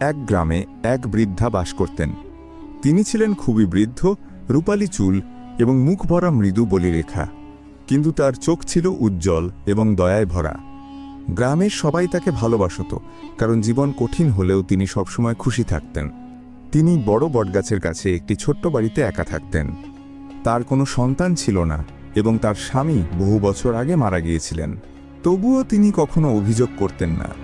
এক গ্রামে এক বৃদ্ধা বাস করতেন। তিনি ছিলেন খুবই বৃদ্ধ, রূপালি চুল এবং মুখ ভরা মৃদু বলিরেখা। কিন্তু তার চোখ ছিল উজ্জ্বল এবং দয়ায় ভরা। গ্রামের সবাই তাকে ভালোবাসত, কারণ জীবন কঠিন হলেও তিনি সবসময় খুশি থাকতেন। তিনি বড় বটগাছের কাছে একটি ছোট্ট বাড়িতে একা থাকতেন। তার কোনো সন্তান ছিল না এবং তার স্বামী বহু বছর আগে মারা গিয়েছিলেন। তবুও তিনি কখনো অভিযোগ করতেন না।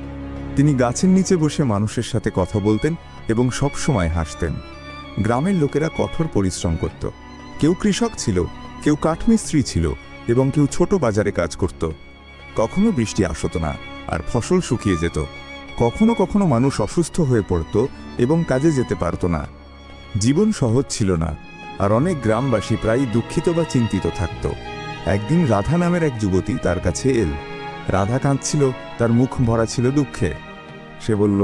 তিনি গাছের নিচে বসে মানুষের সাথে কথা বলতেন এবং সবসময় হাসতেন। গ্রামের লোকেরা কঠোর পরিশ্রম করত। কেউ কৃষক ছিল, কেউ কাঠমিস্ত্রি ছিল এবং কেউ ছোট বাজারে কাজ করত। কখনো বৃষ্টি আসত না আর ফসল শুকিয়ে যেত। কখনো কখনো মানুষ অসুস্থ হয়ে পড়ত এবং কাজে যেতে পারত না। জীবন সহজ ছিল না আর অনেক গ্রামবাসী প্রায় দুঃখিত বা চিন্তিত থাকত। একদিন রাধা নামের এক যুবতী তার কাছে এল। রাধা কাঁদছিল, তার মুখ ভরা ছিল দুঃখে। সে বলল,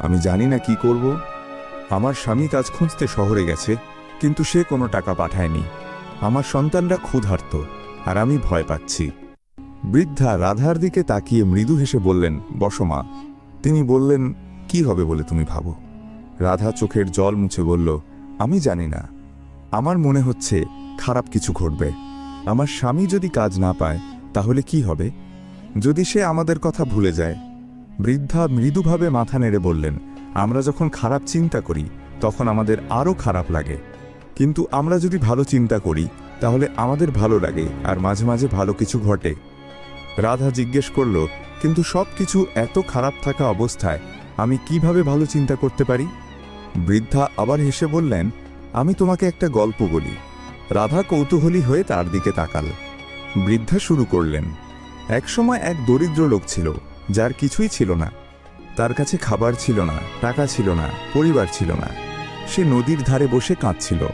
আমি জানি না কি করব। আমার স্বামী কাজ খুঁজতে শহরে গেছে, কিন্তু সে কোনো টাকা পাঠায়নি। আমার সন্তানরা ক্ষুধার্ত, আর আমি ভয় পাচ্ছি। বৃদ্ধা রাধার দিকে তাকিয়ে মৃদু হেসে বললেন বসমা তিনি বললেন, কি হবে বলে তুমি ভাবো? রাধা চোখের জল মুছে বলল, আমি জানি না। আমার মনে হচ্ছে খারাপ কিছু ঘটবে। আমার স্বামী যদি কাজ না পায়, তাহলে কি হবে? যদি সে আমাদের কথা ভুলে যায় বৃদ্ধা মৃদুভাবে মাথা নেড়ে বললেন, আমরা যখন খারাপ চিন্তা করি, তখন আমাদের আরও খারাপ লাগে। কিন্তু আমরা যদি ভালো চিন্তা করি, তাহলে আমাদের ভালো লাগে আর মাঝে মাঝে ভালো কিছু ঘটে। রাধা জিজ্ঞেস করল, কিন্তু সব কিছু এত খারাপ থাকা অবস্থায় আমি কীভাবে ভালো চিন্তা করতে পারি? বৃদ্ধা আবার হেসে বললেন, আমি তোমাকে একটা গল্প বলি। রাধা কৌতূহলী হয়ে তার দিকে তাকাল। বৃদ্ধা শুরু করলেন, একসময় এক দরিদ্র লোক ছিল যার কিছুই ছিল না। তার কাছে খাবার ছিল না, টাকা ছিল না, পরিবার ছিল না। সে নদীর ধারে বসে কাঁদছিল।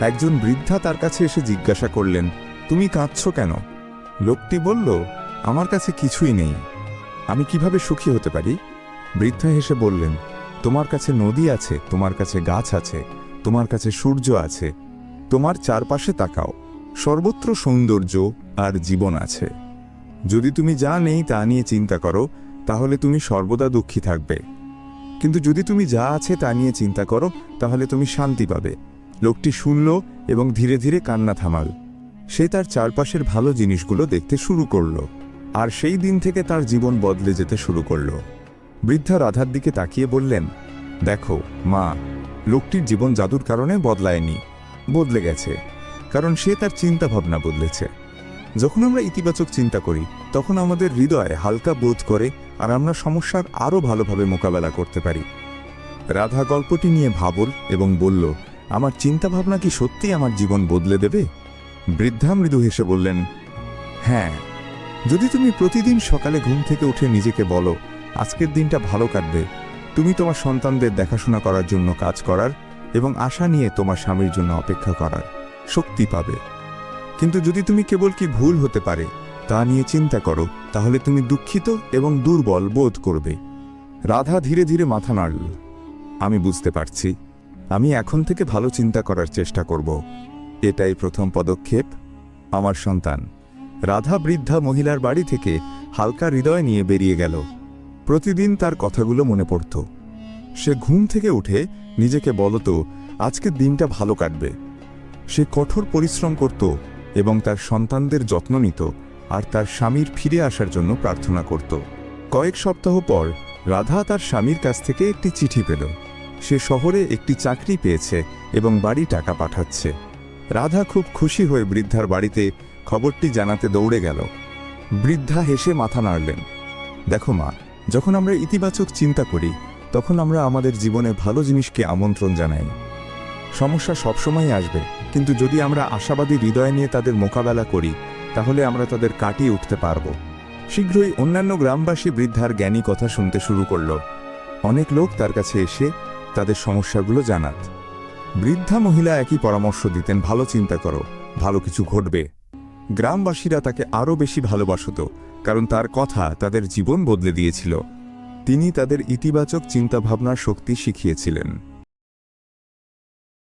একজন বৃদ্ধা তার কাছে এসে জিজ্ঞাসা করলেন, তুমি কাঁদছ কেন? লোকটি বলল, আমার কাছে কিছুই নেই। আমি কীভাবে সুখী হতে পারি? বৃদ্ধা হেসে বললেন, তোমার কাছে নদী আছে, তোমার কাছে গাছ আছে, তোমার কাছে সূর্য আছে, তোমার চারপাশে তাকাও। সর্বত্র সৌন্দর্য আর জীবন আছে। যদি তুমি যা নেই তা নিয়ে চিন্তা করো, তাহলে তুমি সর্বদা দুঃখী থাকবে। কিন্তু যদি তুমি যা আছে তা নিয়ে চিন্তা করো, তাহলে তুমি শান্তি পাবে। লোকটি শুনল এবং ধীরে ধীরে কান্না থামাল। সে তার চারপাশের ভালো জিনিসগুলো দেখতে শুরু করল, আর সেই দিন থেকে তার জীবন বদলে যেতে শুরু করল। বৃদ্ধা রাধার দিকে তাকিয়ে বললেন, দেখো, মা, লোকটির জীবন জাদুর কারণে বদলায়নি, বদলে গেছে, কারণ সে তার চিন্তাভাবনা বদলেছে। যখন আমরা ইতিবাচক চিন্তা করি, তখন আমাদের হৃদয় হালকা বোধ করে আর আমরা সমস্যার আরও ভালোভাবে মোকাবেলা করতে পারি। রাধা গল্পটি নিয়ে ভাবল এবং বলল, আমার চিন্তাভাবনা কি সত্যি আমার জীবন বদলে দেবে? বৃদ্ধা মৃদু হেসে বললেন হ্যাঁ যদি তুমি প্রতিদিন সকালে ঘুম থেকে উঠে নিজেকে বলো, আজকের দিনটা ভালো কাটবে। তুমি তোমার সন্তানদের দেখাশোনা করার জন্য কাজ করার এবং আশা নিয়ে তোমার স্বামীর জন্য অপেক্ষা করার শক্তি পাবে। কিন্তু যদি তুমি কেবল কি ভুল হতে পারে, তা নিয়ে চিন্তা করো, তাহলে তুমি দুঃখিত এবং দুর্বল বোধ করবে। রাধা ধীরে ধীরে মাথা নাড়ল। আমি বুঝতে পারছি। আমি এখন থেকে ভালো চিন্তা করার চেষ্টা করব। এটাই প্রথম পদক্ষেপ। আমার সন্তান, রাধা বৃদ্ধা মহিলার বাড়ি থেকে হালকা হৃদয় নিয়ে বেরিয়ে গেল। প্রতিদিন তার কথাগুলো মনে পড়ত। সে ঘুম থেকে উঠে নিজেকে বলতো, আজকের দিনটা ভালো কাটবে। সে কঠোর পরিশ্রম করত এবং তার সন্তানদের যত্ন নিত আর তার স্বামীর ফিরে আসার জন্য প্রার্থনা করত। কয়েক সপ্তাহ পর রাধা তার স্বামীর কাছ থেকে একটি চিঠি পেল। সে শহরে একটি চাকরি পেয়েছে এবং বাড়ি টাকা পাঠাচ্ছে। রাধা খুব খুশি হয়ে বৃদ্ধার বাড়িতে খবরটি জানাতে দৌড়ে গেল। বৃদ্ধা হেসে মাথা নাড়লেন, দেখো মা, যখন আমরা ইতিবাচক চিন্তা করি, তখন আমরা আমাদের জীবনে ভালো জিনিসকে আমন্ত্রণ জানাই। সমস্যা সবসময় আসবে। কিন্তু যদি আমরা আশাবাদী হৃদয় নিয়ে তাদের মোকাবেলা করি, তাহলে আমরা তাদের কাটিয়ে উঠতে পারব। শীঘ্রই অন্যান্য গ্রামবাসী বৃদ্ধার জ্ঞানী কথা শুনতে শুরু করল। অনেক লোক তার কাছে এসে তাদের সমস্যাগুলো জানাত। বৃদ্ধা মহিলা একই পরামর্শ দিতেন, ভালো চিন্তা করো, ভালো কিছু ঘটবে। গ্রামবাসীরা তাকে আরও বেশি ভালোবাসত, কারণ তার কথা তাদের জীবন বদলে দিয়েছিল। তিনি তাদের ইতিবাচক চিন্তাভাবনার শক্তি শিখিয়েছিলেন।